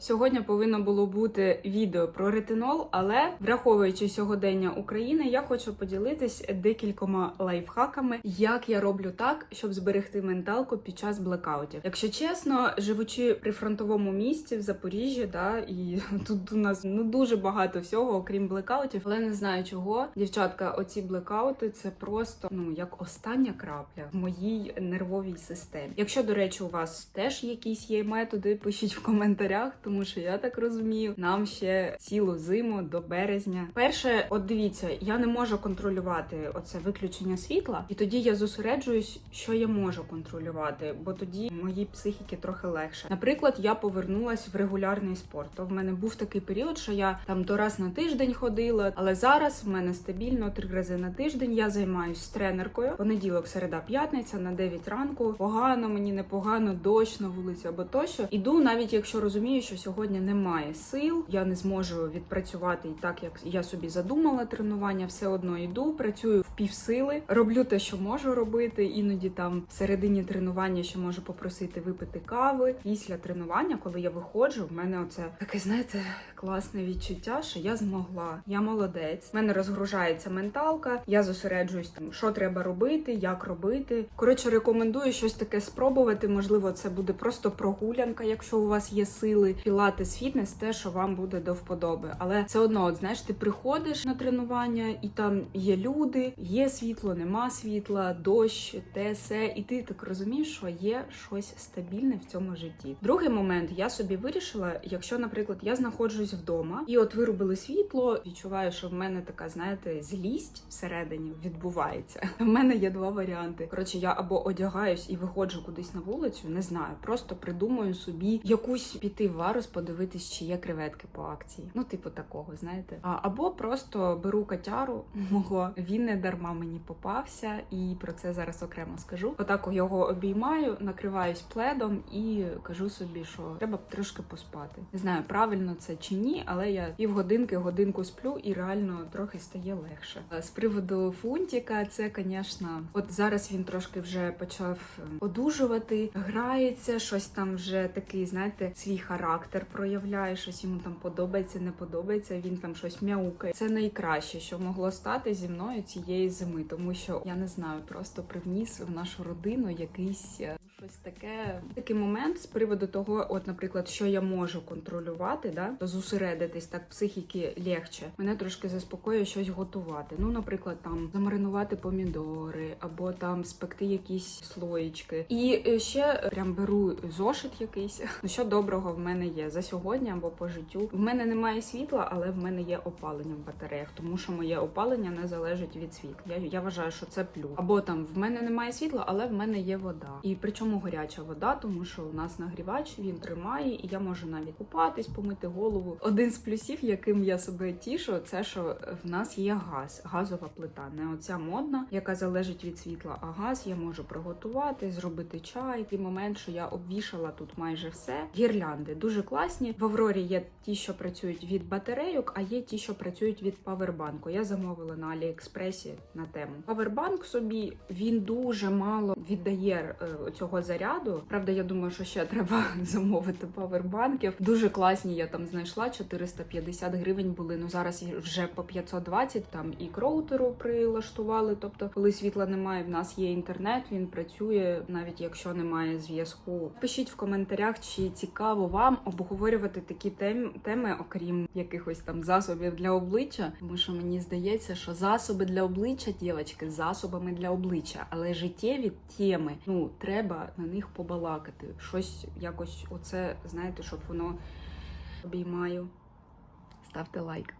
Сьогодні повинно було бути відео про ретинол, але враховуючи сьогодення України, я хочу поділитись декількома лайфхаками, як я роблю так, щоб зберегти менталку під час блекаутів. Якщо чесно, живучи при фронтовому місті в Запоріжжі, да, і тут у нас ну дуже багато всього, окрім блекаутів, але не знаю чого. Дівчатка, оці блекаути це просто ну як остання крапля в моїй нервовій системі. Якщо, до речі, у вас теж якісь є методи, пишіть в коментарях, тому що я так розумію, нам ще цілу зиму до березня. Перше, от дивіться, я не можу контролювати оце виключення світла, і тоді я зосереджуюсь, що я можу контролювати, бо тоді моїй психіки трохи легше. Наприклад, я повернулась в регулярний спорт. То в мене був такий період, що я там то раз на тиждень ходила, але зараз в мене стабільно три рази на тиждень. Я займаюсь з тренеркою. Понеділок, середа, п'ятниця на 9 ранку. Погано мені непогано, дощ на вулиці або тощо. Іду, навіть якщо розумію, що сьогодні немає сил, я не зможу відпрацювати і так, як я собі задумала тренування. Все одно йду, працюю в півсили, роблю те, що можу робити. Іноді там всередині тренування ще можу попросити випити кави. Після тренування, коли я виходжу, в мене оце таке, знаєте, класне відчуття, що я змогла. Я молодець. В мене розгружається менталка. Я зосереджуюсь там, що треба робити, як робити. Коротше, рекомендую щось таке спробувати. Можливо, це буде просто прогулянка, якщо у вас є сили. Пілатес, фітнес, те, що вам буде до вподоби. Але все одно, от знаєш, ти приходиш на тренування, і там є люди, є світло, нема світла, дощ, те, се, і ти так розумієш, що є щось стабільне в цьому житті. Другий момент я собі вирішила, якщо, наприклад, я знаходжусь вдома, і от вирубили світло, відчуваю, що в мене така, знаєте, злість всередині відбувається. В мене є два варіанти. Коротше, я або одягаюсь і виходжу кудись на вулицю, не знаю, просто придумаю собі якусь піти в варус, подивитись, чи є креветки по акції. Ну, типу такого, знаєте. А або просто беру котяру мого. Він не дарма мені попався, і про це зараз окремо скажу. Отак його обіймаю, накриваюсь пледом і кажу собі, що треба трошки поспати. Не знаю, правильно це чи ні, але я півгодинки, годинку сплю, і реально трохи стає легше. Е, З приводу фунтіка, це, звісно, от зараз він трошки вже почав е, одужувати, грається, щось там вже такий, знаєте, свій характер проявляє, щось йому там подобається, не подобається. Він там щось мяукає. Це найкраще, що могло стати зі мною цієї зими, тому що я не знаю, просто привніс в нашу родину якийсь. Е, Щось таке, такий момент з приводу того, от, наприклад, що я можу контролювати, да, зосередитись так психіки легче. Мене трошки заспокоює щось готувати. Ну, наприклад, там замаринувати помідори, або там спекти якісь слоєчки. І е, ще прям беру зошит якийсь. Ну що доброго в мене є за сьогодні або по життю. В мене немає світла, але в мене є опалення в батареях, тому що моє опалення не залежить від світла. Я, я вважаю, що це плюс. Або там в мене немає світла, але в мене є вода. І причому гаряча вода, тому що у нас нагрівач він тримає, і я можу навіть купатись, помити голову. Один з плюсів, яким я себе тішу, це що в нас є газ, газова плита, не оця модна, яка залежить від світла, а газ я можу приготувати, зробити чай. І момент, що я обвішала тут майже все. Гірлянди дуже класні. В Аврорі є ті, що працюють від батарейок, а є ті, що працюють від павербанку. Я замовила на Аліекспресі на тему. Павербанк собі він дуже мало віддає е, цього заряду. Правда, я думаю, що ще треба замовити павербанків. Дуже класні. Я там знайшла 450 гривень були. Ну зараз вже по 520, Там і кроутеру прилаштували. Тобто, коли світла немає, в нас є інтернет. Він працює навіть якщо немає зв'язку. Пишіть в коментарях, чи цікаво вам обговорювати такі тем, теми, окрім якихось там засобів для обличчя. Тому що мені здається, що засоби для обличчя, дівчатки, засобами для обличчя, але життєві теми, ну треба на них побалакати. Щось якось, оце знаєте, щоб воно обіймаю. Ставте лайк.